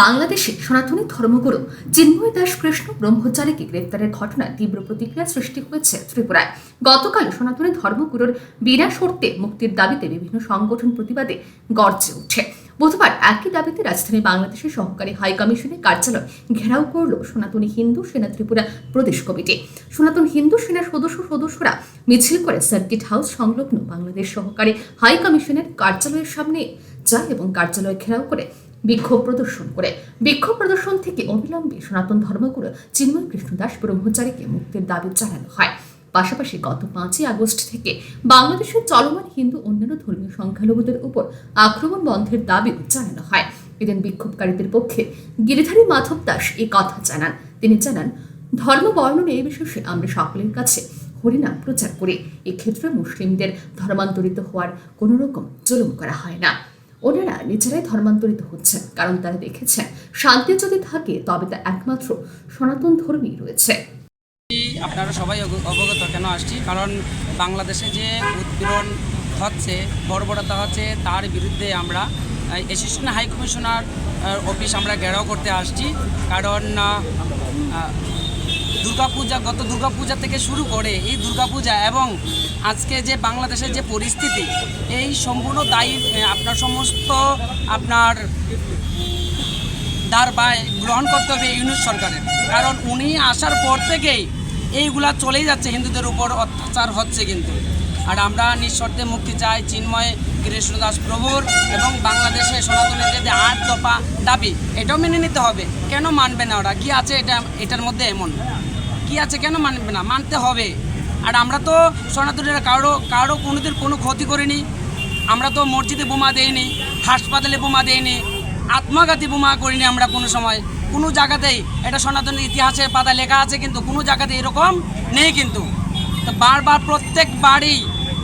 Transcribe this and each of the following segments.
বাংলাদেশে সনাতনী ধর্মগুরু চিন্ময় দাস কৃষ্ণ ব্রহ্মচারীকে গ্রেপ্তারের ঘটনায় তীব্র প্রতিক্রিয়া সৃষ্টি হয়েছে ত্রিপুরায়। গতকাল সনাতনী ধর্মগুরুর বিনা শর্তে মুক্তির দাবিতে বিভিন্ন সংগঠন প্রতিবাদে গর্জে ওঠে। বুধবার একই দাবিতে রাজধানী বাংলাদেশের সহকারী হাই কমিশনের কার্যালয় ঘেরাও করল সনাতনী হিন্দু সেনা ত্রিপুরা প্রদেশ কমিটি। সনাতন হিন্দু সেনার সদস্য সদস্যরা মিছিল করে সার্কিট হাউস সংলগ্ন বাংলাদেশ সহকারী হাই কমিশনের কার্যালয়ের সামনে যায় এবং কার্যালয় ঘেরাও করে বিক্ষোভ প্রদর্শন করে। বিক্ষোভ প্রদর্শন থেকে অবিলম্বে সনাতন ধর্মগুরু চিন্ময় কৃষ্ণদাস ব্রহ্মচারীকে মুক্তির দাবি জানানো হয়। পাশাপাশি গত পাঁচই আগস্ট থেকে বাংলাদেশের চলমান হিন্দু অন্যান্য ধর্মীয় সংখ্যালঘুদের উপর আক্রমণ বন্ধের দাবিও জানানো হয়। এদিন বিক্ষোভকারীদের পক্ষে গিরিধারী মাধব দাস এ কথা জানান। তিনি জানান, ধর্ম বর্ণ নির্বিশেষে আমরা সকলের কাছে হরিনাম প্রচার করি। এক্ষেত্রে মুসলিমদের ধর্মান্তরিত হওয়ার কোনো রকম জুলুম করা হয় না। ওনারা নিজেরাই ধর্মান্তরিত হচ্ছেন, কারণ তারা দেখেছেন শান্তি যদি থাকে, তবে তা একমাত্র সনাতন ধর্মী রয়েছে। আপনারা সবাই অবগত কেন আসছি? কারণ বাংলাদেশে যে উৎপীড়ন হচ্ছে, বর্বরতা হচ্ছে, তার বিরুদ্ধে আমরা অ্যাসিস্ট্যান্ট হাই কমিশনার অফিস আমরা ঘেরাও করতে আসছি। কারণ দুর্গাপূজা, গত দুর্গাপূজা থেকে শুরু করে এই দুর্গাপূজা এবং আজকে যে বাংলাদেশের যে পরিস্থিতি, এই সম্পূর্ণ দায়ী আপনার সমস্ত আপনার দার বা গ্রহণ করতে হবে ইউনিট সরকারের। কারণ উনি আসার পর থেকেই এইগুলা চলেই যাচ্ছে, হিন্দুদের উপর অত্যাচার হচ্ছে কিন্তু। আর আমরা নিঃশর্তে মুক্তি চাই চিন্ময় কৃষ্ণদাস প্রভুর এবং বাংলাদেশে সনাতনের যে আট দফা দাবি। এটাও মেনে নিতে হবে। কেন মানবে না ওরা? কি আছে এটা, এটার মধ্যে এমন? কি আছে কেন মানবে না? মানতে হবে। আর আমরা তো সনাতনীরা কারও কারও কোনোদিন কোনো ক্ষতি করিনি। আমরা তো মসজিদে বোমা দেইনি, হাসপাতালে বোমা দেইনি, আত্মঘাতী বোমা করিনি আমরা কোনো সময়। কোনো জায়গাতেই, এটা সনাতন ইতিহাসের পাতা লেখা আছে কিন্তু কোনো জায়গাতে এরকম নেই কিন্তু। তো বারবার প্রত্যেক বাড়ি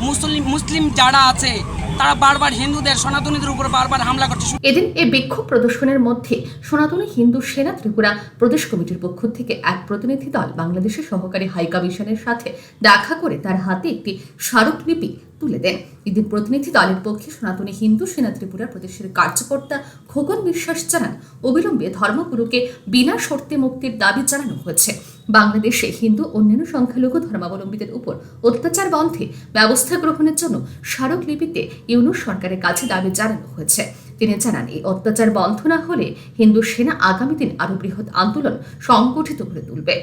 মুসলিম মুসলিম যারা আছে, তারা বারবার হিন্দুদের, সনাতনীদের উপর বারবার হামলা করছে। এদিন এই বিক্ষোভ প্রদর্শনের মধ্যে সনাতনী হিন্দু সেনা ত্রিপুরা প্রদেশ কমিটির পক্ষ থেকে এক প্রতিনিধি দল বাংলাদেশের সহকারী হাই কমিশনের সাথে দেখা করে তার হাতে একটি স্মারকলিপি তুলে দেন। এদিন প্রতিনিধি দলের পক্ষে সনাতনী হিন্দু সেনা ত্রিপুরা প্রদেশের কার্যকর্তা খোকন বিশ্বাস জানান, অবিলম্বে ধর্মগুরুকে বিনা শর্তে মুক্তির দাবি জানানো হয়েছে। বাংলাদেশে হিন্দু অন্যান্য সংখ্যালঘু ধর্মাবলম্বীদের উপর অত্যাচার বন্ধে ব্যবস্থা গ্রহণের জন্য স্মারকলিপিতে ইউনুস সরকারের কাছে দাবি জানানো হয়েছে। তিনি জানান, এই অত্যাচার বন্ধ না হলে হিন্দু সেনা আগামী দিন আরও বৃহৎ আন্দোলন সংগঠিত করে তুলবে।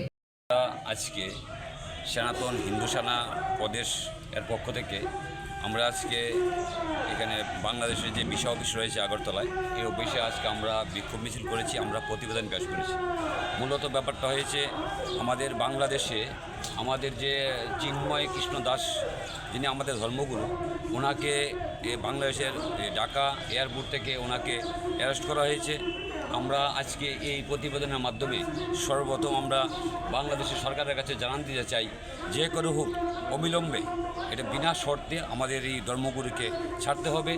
আজকে সনাতন হিন্দু সেনা প্রদেশ এর পক্ষ থেকে আমরা আজকে এখানে বাংলাদেশের যে বিশা অফিস রয়েছে আগরতলায়, এই অফিসে আজকে আমরা বিক্ষোভ মিছিল করেছি, আমরা প্রতিবেদন পেশ করেছি। মূলত ব্যাপারটা হয়েছে, আমাদের বাংলাদেশে আমাদের যে চিন্ময় কৃষ্ণ দাস, যিনি আমাদের ধর্মগুরু, ওনাকে বাংলাদেশের ঢাকা এয়ারপোর্ট থেকে ওনাকে অ্যারেস্ট করা হয়েছে। আমরা আজকে এই প্রতিবেদনের মাধ্যমে সর্বপ্রথম আমরা বাংলাদেশের সরকারের কাছে জানান দিতে চাই, যে করে হোক অবিলম্বে এটা বিনা শর্তে আমাদের এই ধর্মগুরুকে ছাড়তে হবে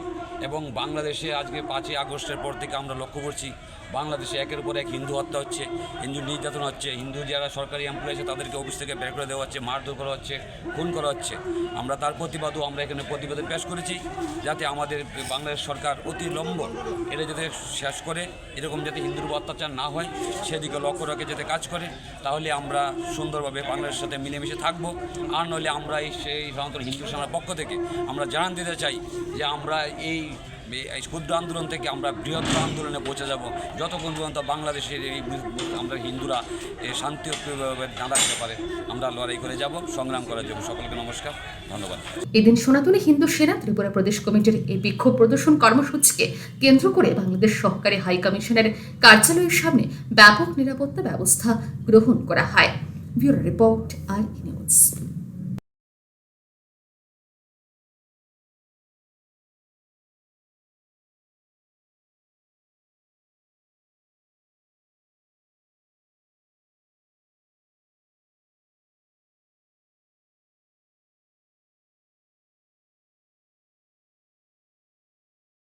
এবং বাংলাদেশে আজকে পাঁচই আগস্টের পর থেকে আমরা লক্ষ্য করছি, বাংলাদেশে একের পর এক হিন্দু হত্যা হচ্ছে, হিন্দু নির্যাতন হচ্ছে, হিন্দু যারা সরকারি এমপ্লয় আছে তাদেরকে অফিস থেকে বের করে দেওয়া হচ্ছে, মারধর করা হচ্ছে, খুন করা হচ্ছে। আমরা তার প্রতিবাদও আমরা এখানে প্রতিবেদন পেশ করেছি, যাতে আমাদের বাংলাদেশ সরকার অতি লম্ব এটা যাতে শেষ করে, এরকম যাতে হিন্দুর অত্যাচার না হয়, সেদিকে লক্ষ্য রেখে যাতে কাজ করে, তাহলে আমরা সুন্দরভাবে বাংলাদেশের সাথে মিলেমিশে থাকব। আর নইলে আমরা এই সেই সনাতন হিন্দু সেনার পক্ষ থেকে আমরা জানান দিতে চাই যে আমরা এই এই ক্ষুদ্র আন্দোলন থেকে আমরা বৃহত্তর আন্দোলনে পৌঁছে যাব। যতক্ষণ পর্যন্ত বাংলাদেশের এই আমরা হিন্দুরা শান্তিভাবে না রাখতে পারে, আমরা লড়াই করে যাব, সংগ্রাম করার জন্য। সকলকে নমস্কার, ধন্যবাদ। এদিন সনাতনী হিন্দু সেনা, ত্রিপুরা প্রদেশ কমিটির এই বিক্ষোভ প্রদর্শন কর্মসূচিকে কেন্দ্র করে বাংলাদেশ সহকারী হাই কমিশনের কার্যালয়ের সামনে ব্যাপক নিরাপত্তা ব্যবস্থা গ্রহণ করা হয়। Bureau report, I news.